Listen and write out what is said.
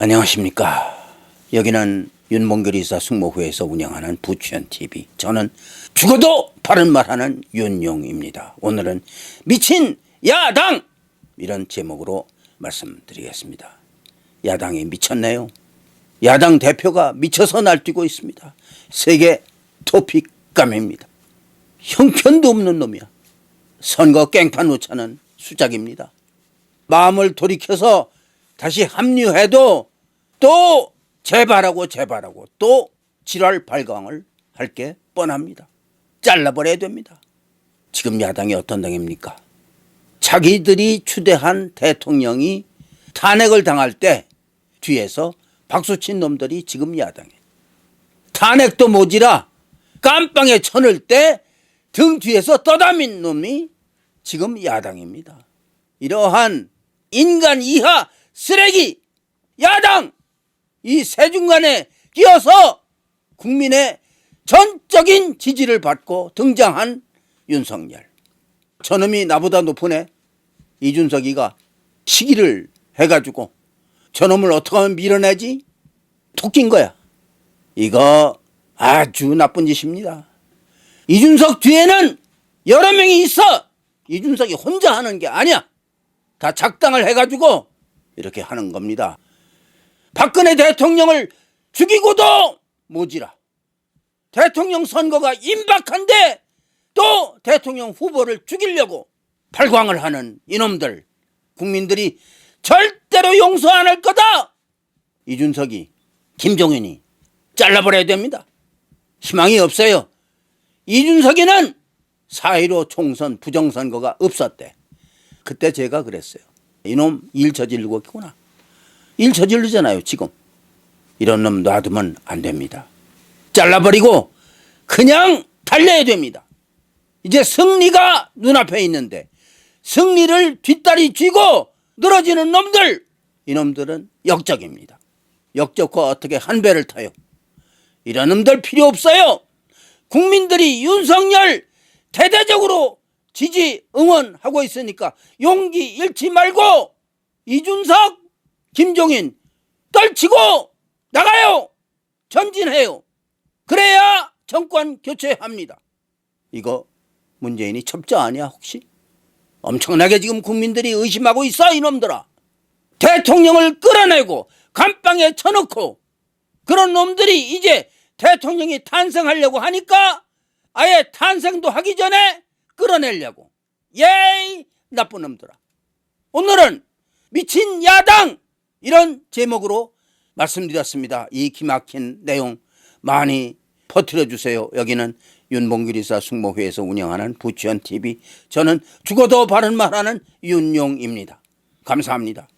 안녕하십니까. 여기는 윤봉길 이사 승모후에서 운영하는 부추현 TV. 저는 죽어도 바른 말하는 윤용입니다. 오늘은 미친 야당 이런 제목으로 말씀드리겠습니다. 야당이 미쳤네요. 야당 대표가 미쳐서 날뛰고 있습니다. 세계 토픽감입니다. 형편도 없는 놈이야. 선거 깽판 우차는 수작입니다. 마음을 돌이켜서 다시 합류해도 또 재발하고 재발하고 또 지랄 발광을 할 게 뻔합니다. 잘라버려야 됩니다. 지금 야당이 어떤 당입니까? 자기들이 추대한 대통령이 탄핵을 당할 때 뒤에서 박수친 놈들이 지금 야당에 탄핵도 모지라 깜빵에 쳐넣을 때등 뒤에서 떠다민 놈이 지금 야당입니다. 이러한 인간 이하 쓰레기 야당 이 세 중간에 끼어서 국민의 전적인 지지를 받고 등장한 윤석열. 저놈이 나보다 높으네. 이준석이가 시기를 해가지고 저놈을 어떻게 하면 밀어내지? 토낀 거야. 이거 아주 나쁜 짓입니다. 이준석 뒤에는 여러 명이 있어. 이준석이 혼자 하는 게 아니야. 다 작당을 해가지고 이렇게 하는 겁니다. 박근혜 대통령을 죽이고도 모지라. 대통령 선거가 임박한데 또 대통령 후보를 죽이려고 발광을 하는 이놈들. 국민들이 절대로 용서 안 할 거다. 이준석이, 김종인이 잘라버려야 됩니다. 희망이 없어요. 이준석이는 4.15 총선 부정선거가 없었대. 그때 제가 그랬어요. 이놈 일 저지르고 있구나. 일 저지르잖아요, 지금. 이런 놈 놔두면 안 됩니다. 잘라버리고 그냥 달려야 됩니다. 이제 승리가 눈앞에 있는데 승리를 뒷다리 쥐고 늘어지는 놈들, 이놈들은 역적입니다. 역적과 어떻게 한 배를 타요? 이런 놈들 필요 없어요. 국민들이 윤석열 대대적으로 지지 응원하고 있으니까 용기 잃지 말고 이준석, 김종인 떨치고 나가요. 전진해요. 그래야 정권 교체합니다. 이거 문재인이 첩자 아니야 혹시? 엄청나게 지금 국민들이 의심하고 있어 이놈들아. 대통령을 끌어내고 감방에 쳐놓고 그런 놈들이 이제 대통령이 탄생하려고 하니까 아예 탄생도 하기 전에 끌어내려고. 예이 나쁜 놈들아. 오늘은 미친 야당 이런 제목으로 말씀드렸습니다. 이 기막힌 내용 많이 퍼뜨려 주세요. 여기는 윤봉길 이사 숙모회에서 운영하는 부치원 TV. 저는 죽어도 바른 말하는 윤용입니다. 감사합니다.